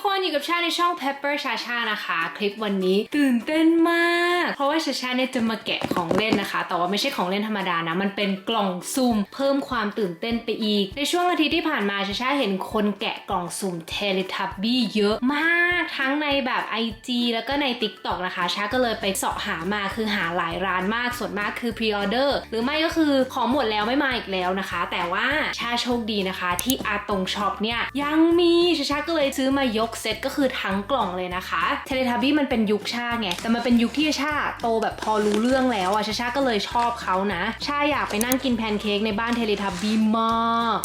กคนอยู่กับชาในช่อง Pepper ชาชานะคะ คลิปวันนี้ตื่นเต้นมาก เพราะว่าชาชาเนี่ยจะมาแกะของเล่นนะคะ แต่ว่าไม่ใช่ของเล่นธรรมดานะ มันเป็นกล่องสุ่มเพิ่มความตื่นเต้นไปอีก ในช่วงอาทิตย์ที่ผ่านมาชาชาเห็นคนแกะกล่องสุ่ม Teletubby เยอะมากทั้งในแบบ IG แล้วก็ใน TikTok นะคะชาก็เลยไปเสาะหามาคือหาหลายร้านมากส่วนมากคือ pre-order หรือไม่ก็คือของหมดแล้วไม่มาอีกแล้วนะคะ แต่ว่าชาโชคดีนะคะ ที่อาตงช็อปเนี่ยยังมีชาชาก็เลยซื้อมายกเซตก็คือทั้งกล่องเลยนะคะเทเลทับบี้มันเป็นยุคชาไง แต่มันเป็นยุคที่ชาโตแบบพอรู้เรื่องแล้วอะชาชาก็เลยชอบเขานะ ชาอยากไปนั่งกินแพนเค้กในบ้านเทเลทับบี้มาก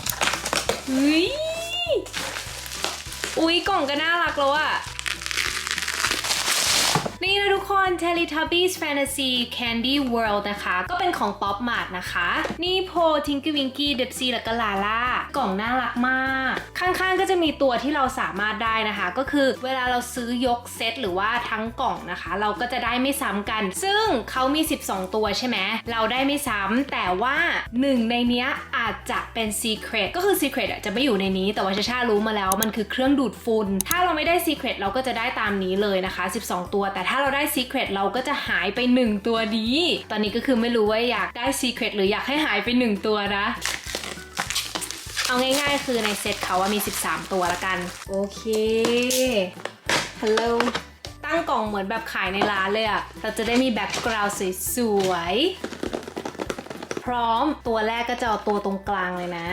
อุ้ยอุ้ยกล่องก็น่ารักแล้วอะ นี่นะทุกคน Teletubbies Fantasy Candy World นะคะ ก็เป็นของ Pop Mart นะคะ นี่โพ Tinky Winky Dipsy แล้วก็ลาล่ากล่องน่ารักมาก ข้างๆก็จะมีตัวที่เราสามารถได้นะคะ ก็คือเวลาเราซื้อยกเซตหรือว่าทั้งกล่องนะคะ เราก็จะได้ไม่ซ้ำกัน ซึ่งเขามี 12 ตัวใช่ไหมเราได้ไม่ซ้ำแต่ว่าหนึ่งในเนี้ยอาจจะเป็น Secret ก็คือ Secret อะจะไม่อยู่ในนี้ แต่ว่าชาชารู้มาแล้วมันคือเครื่องดูดฝุ่นถ้าเราไม่ได้ Secret เราก็จะได้ตามนี้เลยนะคะ 12 ตัวแต่ถ้าาเราได้ Secret เราก็จะหายไป 1 ตัวนี้ตอนนี้ก็คือไม่รู้ว่าอยากได้ Secret หรืออยากให้หายไป 1 ตัวนะเอาง่ายๆ คือในเซตเขาว่ามี 13 ตัวละกัน โอเค ฮัลโหล ตั้งกล่องเหมือนแบบขายในร้านเลยอะเราจะได้มีแบ็กกราวด์สวยๆ พร้อมตัวแรกก็จะเอาตัวตรงกลางเลยนะ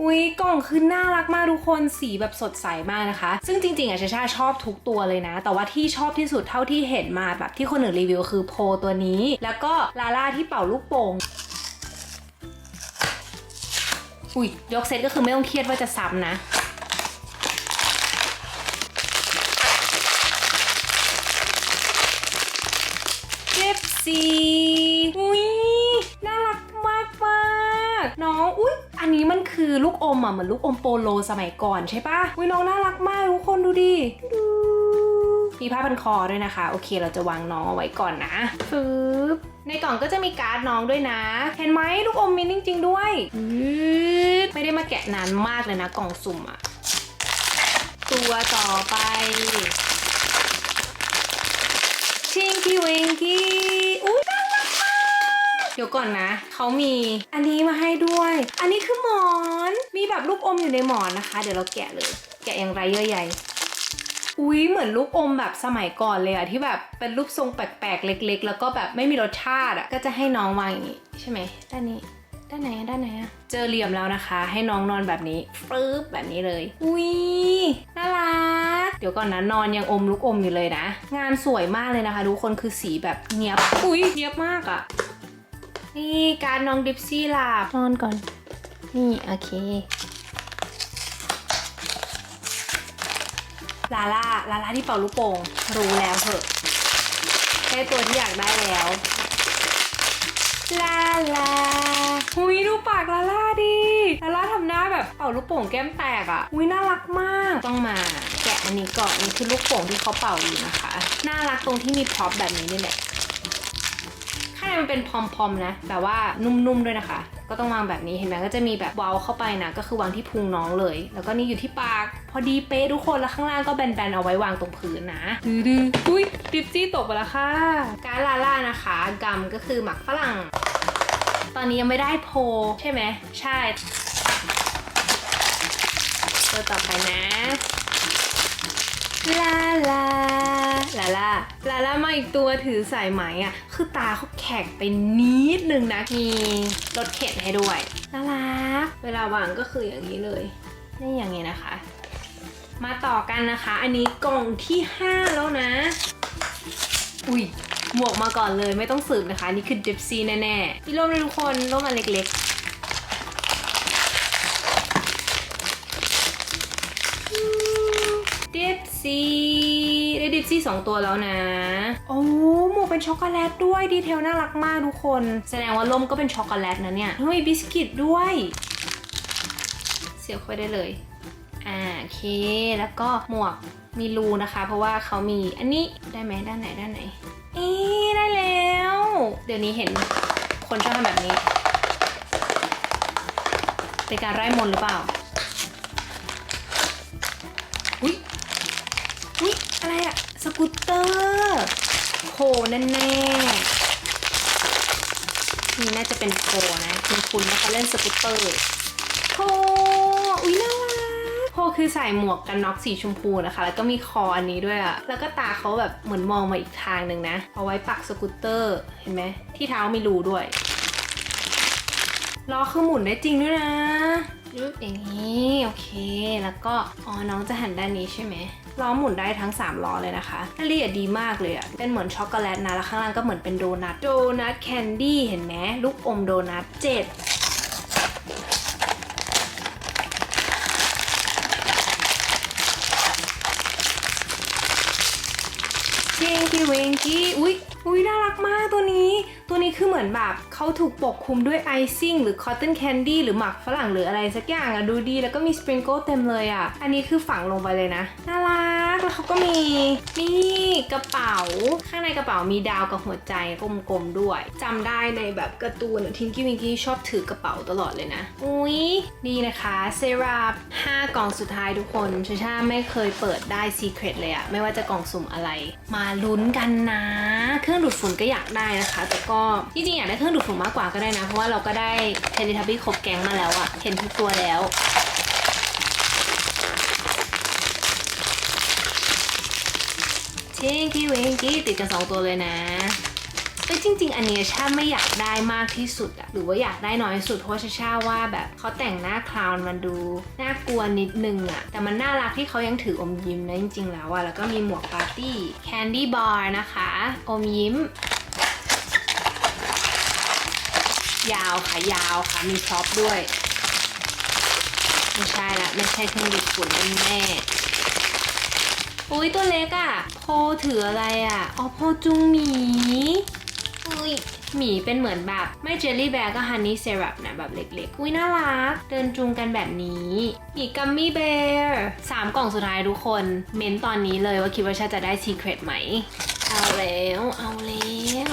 อุ้ยกล่องคือน่ารักมากทุกคนสีแบบสดใสมากนะคะ ซึ่งจริงๆอะชาชาชอบทุกตัวเลยนะ แต่ว่าที่ชอบที่สุดเท่าที่เห็นมาแบบที่คนอื่นรีวิวคือโพตัวนี้ แล้วก็ลาล่าที่เป่าลูกโป่งอุ้ยยกเซตก็คือไม่ต้องเครียดว่าจะซ้ำนะเจ็บสีอุ้ยน่ารักมากมากน้องอุ้ย อันนี้มันคือลูกอมอะเหมือนลูกอมโปโลสมัยก่อนใช่ปะอุ้ยน้องน่ารักมากทุกคนดูดิดูมีผ้าพันคอด้วยนะคะ โอเคเราจะวางน้องเอาไว้ก่อนนะฟึบในกล่องก็จะมีการ์ดน้องด้วยนะ เห็นไหมลูกอมมินจริง ๆ ด้วยอืดไม่ได้มาแกะนานมากเลยนะกล่องสุ่มอะตัวต่อไปชิงกี้วิงกี้อุ้ยน่ารักมาก เดี๋ยวก่อนนะ เขามีอันนี้มาให้ด้วย อันนี้คือหมอน มีแบบลูกอมอยู่ในหมอนนะคะ เดี๋ยวเราแกะเลย แกะอย่างไรเยอะใหญ่อุ้ยเหมือนลูกอมแบบสมัยก่อนเลยอะที่แบบเป็นรูปทรงแปลกๆ เล็ก ๆ แล้วก็แบบไม่มีรสชาติอะก็จะให้น้องวางอย่างนี้ใช่ไหมด้านนี้ ด้านไหนอะด้านไหนอะเจอเหลี่ยมแล้วนะคะ ให้น้องนอนแบบนี้ปึ๊บแบบนี้เลย อุ้ยน่ารักเดี๋ยวก่อนนะนอนยังอมลูกอมอยู่เลยนะ งานสวยมากเลยนะคะทุกคนคือสีแบบเนียบอุ้ยเนียบมากอะ นี่การน้องดิปซี่หลับนอนก่อน นี่โอเคลาล่าลาล่าที่เป่าลูกโป่งรู้แล้วเถอะได้ตัวที่อยากได้แล้วลาลาหุยดูปากลาล่าดิลาล่าทำหน้าแบบเป่าลูกโป่งแก้มแตกอะ่ะหุยน่ารักมากต้องมา แกะอันนี้ก่อนนี่คือลูกโป่งที่เขาเป่าอยู่นะคะ น่ารักตรงที่มีพร็อพแบบนี้นี่แหละ ข้างในมันเป็นพอมๆนะแต่ว่านุ่มๆด้วยนะคะ ก็ต้องวางแบบนี้เห็นไหมก็จะมีแบบเว้าเข้าไปนะก็คือวางที่พุงน้องเลย แล้วก็นี่อยู่ที่ปาก พอดีเป๊ะทุกคนแล้วข้างล่างก็แบนๆเอาไว้วางตรงพื้นนะดื้อๆอุ้ยดิปซี่ตกไปแล้วค่ะ การลาล่านะคะกัมก็คือหมักฝรั่ง ตอนนี้ยังไม่ได้โพใช่ไหมใช่ตัวต่อไปนะลาลา ลาล่าลาล่ามาอีกตัวถือสายไหมอะ คือตาเขาแขกไปนิดนึงนะ มีรถเข็นให้ด้วย น่ารัก เวลาวางก็คืออย่างนี้เลย นี่อย่างนี้นะคะ มาต่อกันนะคะ อันนี้กล่องที่ 5 แล้วนะ อุ้ยหมวกมาก่อนเลยไม่ต้องสืบนะคะ นี่คือดิปซีแน่ๆมีร่มเลยทุกคนร่มอันเล็กๆดิปซี่ ซี่สองตัวแล้วนะ โอ้หมวกเป็นช็อกโกแลตด้วยดีเทลน่ารักมากทุกคน แสดงว่าล่มก็เป็นช็อกโกแลตนะเนี่ยเฮ้ยบิสกิตด้วย เสียบเข้าไปได้เลย อ่าโอเค แล้วก็หมวกมีรูนะคะ เพราะว่าเขามีอันนี้ได้ไหมด้านไหนด้านไหน เอ๊ะได้แล้ว เดี๋ยวนี้เห็นคนชอบทำแบบนี้เป็นการไร้มนต์หรือเปล่า สกูตเตอร์โคแน่แน่ๆนี่น่าจะเป็นโคนะคุณคุณนะคะเล่นสกูตเตอร์โคอุ้ยน่ารักโคคือใส่หมวกกันน็อกสีชมพูนะคะ แล้วก็มีคออันนี้ด้วยอะแล้วก็ตาเขาแบบเหมือนมองมาอีกทางหนึ่งนะ เอาไว้ปักสกูตเตอร์เห็นไหมที่เท้ามีรูด้วยล้อคือหมุนได้จริงด้วยนะยึบอย่างนี้ โอเค แล้วก็ อ๋อ น้องจะหันด้านนี้ใช่ไหม ล้อหมุนได้ทั้ง 3 ล้อเลยนะคะรายละเอียดดีมากเลยอะเป็นเหมือนช็อกโกแลตนะแล้วข้างล่างก็เหมือนเป็นโดนัท โดนัทแคนดี้เห็นไหมลูกอมโดนัทเจ็ดเจงกี้เวงกี้อุ๊ย อุ้ยน่ารักมากตัวนี้ ตัวนี้คือเหมือนแบบเขาถูกปกคลุมด้วยไอซิ่งหรือคอตตอนแคนดี้หรือหมักฝรั่งหรืออะไรสักอย่างอะดูดีแล้วก็มีสปริงเกิลเต็มเลยอะอันนี้คือฝังลงไปเลยนะ น่ารัก แล้วเขาก็มี นี่กระเป๋า ข้างในกระเป๋ามีดาวกับหัวใจกลมๆด้วยจำได้ในแบบการ์ตูนทิงกี้วิงกี้ชอบถือกระเป๋าตลอดเลยนะ อุ้ยนี่นะคะเซราฟ5กล่องสุดท้ายทุกคนชาชาไม่เคยเปิดได้ซีเครตเลยอะไม่ว่าจะกล่องสุ่มอะไร มาลุ้นกันนะเครื่องดูดฝุ่นก็อยากได้นะคะ แต่ก็จริงๆอยากได้เครื่องดูดฝุ่นมากกว่าก็ได้นะ เพราะว่าเราก็ได้เทเลทับบี้ครบแก๊งมาแล้วอะเห็นทุกตัวแล้วเชงกี้เวงกี้ติดกันสองตัวเลยนะ เอ้ยจริง ๆ อันเนี้ยชาไม่อยากได้มากที่สุดอะหรือว่าอยากได้น้อยสุดเพราะชาชาว่าแบบเขาแต่งหน้าคลาวน์มันดูน่ากลัวนิดนึงอะแต่มันน่ารักที่เขายังถืออมยิ้มนะจริง ๆ แล้วอะแล้วก็มีหมวกปาร์ตี้แคนดี้บาร์นะคะ อมยิ้มยาวค่ะยาวค่ะมีพร็อพด้วย ไม่ใช่ละไม่ใช่เครื่องดูดฝุ่นแน่ๆอุ้ยตัวเล็กอะ่ะโพถืออะไรอะ่ะอ๋อโพจุงหมี อุ้ยหมีเป็นเหมือนแบบไม่เจลลี่แบร์ก็ฮันนี่เซรัปนะแบบเล็กๆ อุ้ยน่ารัก เดินจูงกันแบบนี้หมีกัมมี่เบร์สามกล่องสุดท้ายทุกคน เม้นตอนนี้เลยว่าคิดว่าชาจะได้ซีเครตไหม เอาแล้ว เอาแล้ว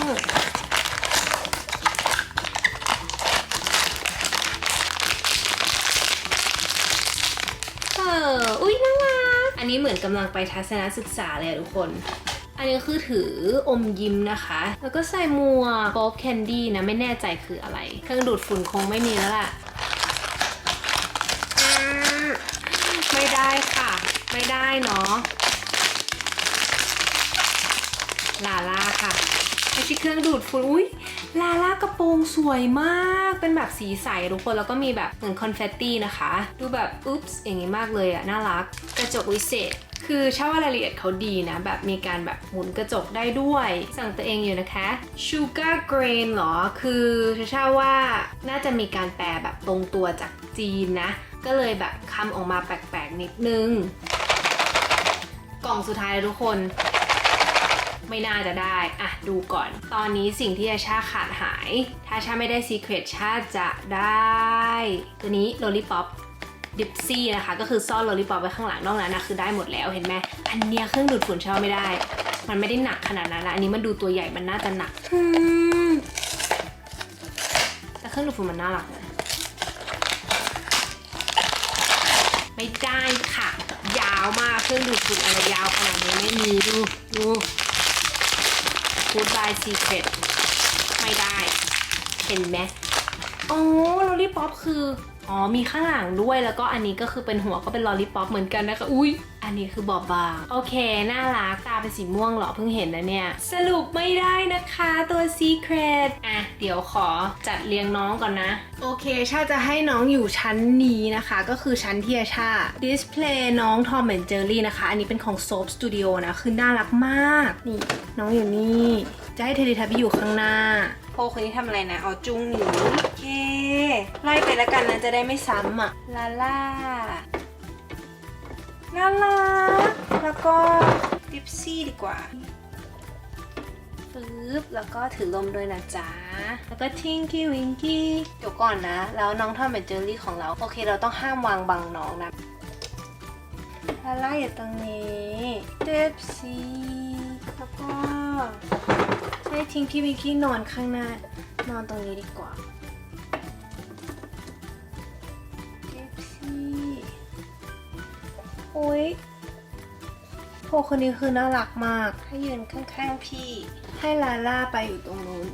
เอออุ้ยน่ารัก อันนี้เหมือนกำลังไปทัศนศึกษาเลยทุกคน อันนี้คือถืออมยิ้มนะคะ แล้วก็ใส่มัวกป๊อปแคนดี้นะ ไม่แน่ใจคืออะไร เครื่องดูดฝุ่นคงไม่มีแล้วล่ะ ไม่ได้ค่ะ ไม่ได้เนาะลาล่าค่ะ ไม่ใช่เครื่องดูดฝุ่นอุ้ยลาล่ากระโปรงสวยมากเป็นแบบสีใสทุกคนแล้วก็มีแบบเหมือนคอนเฟตตี้นะคะ ดูแบบอุ๊ปส์อย่างงี้มากเลยอะน่ารัก กระจกวิเศษคือชอบว่ารายละเอียดเขาดีนะ แบบมีการแบบหมุนกระจกได้ด้วย สั่งตัวเองอยู่นะคะ Sugar Grain หรอ คือชาชาว่าน่าจะมีการแปลแบบตรงตัวจากจีนนะ ก็เลยแบบคำออกมาแปลกๆนิดนึง กล่องสุดท้ายทุกคน ไม่น่าจะได้อะดูก่อน ตอนนี้สิ่งที่อาชาขาดหาย ถ้าชาไม่ได้ซีเครตชาจะได้ ตัวนี้โ o ลิป o p ดิปซี่นะคะ ก็คือซ่อนโ o ลิป o p ไว้ข้างหลังนอกนั้นนะคือได้หมดแล้วเห็นไหมอันเนี้ยเครื่องดูดฝุ่นชาไม่ได้ มันไม่ได้หนักขนาดนั้นนะอันนี้มันดูตัวใหญ่มันน่าจะหนักอืมแต่เครื่องดูดฝุ่นมันน่ารักนะไม่ได้ค่ะ ยาวมากเครื่องดูดฝุ่นอะไรยาวขนาดนี้ไม่มีดูดู Goodbye Secret ไม่ได้ เห็นไหมอ๋อลอลี่ป๊อปคือ อ๋อ มีข้างหลังด้วยแล้วก็อันนี้ก็คือเป็นหัวก็เป็นลอลี่ป๊อปเหมือนกันนะคะ อุ้ย อันนี้คือบอบบาง โอเค น่ารัก ตาเป็นสีม่วงเหรอเพิ่งเห็นนะเนี่ย สรุปไม่ได้นะคะตัว Secret อะ เดี๋ยวขอจัดเรียงน้องก่อนนะ โอเค ชาจะให้น้องอยู่ชั้นนี้นะคะ ก็คือชั้นที่อาชา display น้อง Tom and Jerry นะคะ อันนี้เป็นของ Soap Studio นะ คือน่ารักมาก นี่ น้องอยู่นี่ จะให้เทเลทับอยู่ข้างหน้าโพคนนี้ทำอะไรนะ เอาจุ้งหนูโอเค ไล่ไปแล้วกันนะ จะได้ไม่ซ้ำอะ ลาล่า น่ารัก แล้วก็ดิปซี่ดีกว่าปึ๊บแล้วก็ถือลมด้วยนะจ๊ะ แล้วก็ทิงกี้วิงกี้ เดี๋ยวก่อนนะ แล้วน้องทอมเป็นเจอรี่ของเรา โอเค เราต้องห้ามวางบังน้องนะลาล่าอยู่ตรงนี้เดฟซี่แล้วก็ให้ทิงกี้วิงกี้นอนข้างหน้านอนตรงนี้ดีกว่า โอ้ยพวกคนนี้คือน่ารักมากให้ยืนข้างๆพี่ ให้ลาล่าไปอยู่ตรงนู้น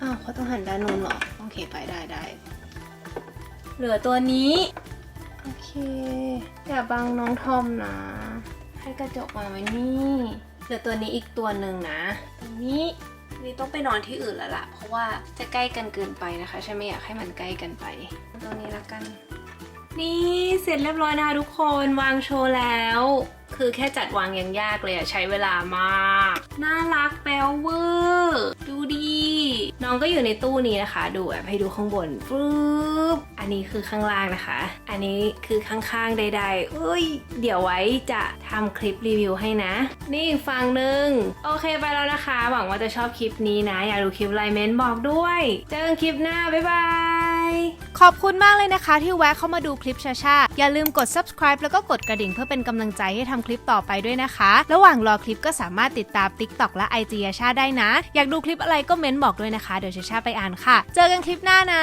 อ้าวเขาต้องหันด้านนู้นเหรอ โอเคไปได้ได้ เหลือตัวนี้ โอเค อย่าบังน้องทอมนะ ให้กระจกวางไว้นี่ เหลือตัวนี้อีกตัวหนึ่งนะตัวนี้นี่ต้องไปนอนที่อื่นแล้วล่ะ เพราะว่าจะใกล้กันเกินไปนะคะฉันไหมอยากให้มันใกล้กันไปตัวนี้ละกัน นี่เสร็จเรียบร้อยนะคะทุกคนวางโชว์แล้ว คือแค่จัดวางยังยากเลยอะใช้เวลามาก น่ารักแปลเวอร์ดูดีน้องก็อยู่ในตู้นี้นะคะ ดูแอบให้ดูข้างบนฟึบอันนี้คือข้างล่างนะคะ อันนี้คือข้างๆใดๆเอ้ย เดี๋ยวไว้จะทำคลิปรีวิวให้นะ นี่อีกฝั่งหนึ่งโอเคไปแล้วนะคะ หวังว่าจะชอบคลิปนี้นะ อยากดูคลิปไลเมนต์บอกด้วย เจอกันคลิปหน้า บ๊ายบาย ขอบคุณมากเลยนะคะที่แวะเข้ามาดูคลิปชาชาอย่าลืมกด subscribe แล้วก็กดกระดิ่งเพื่อเป็นกำลังใจให้ทำคลิปต่อไปด้วยนะคะ ระหว่างรอคลิปก็สามารถติดตาม TikTok และ IG ชาชาได้นะ อยากดูคลิปอะไรก็เม้นบอกด้วยนะคะ เดี๋ยวชาชาไปอ่านค่ะ เจอกันคลิปหน้านะ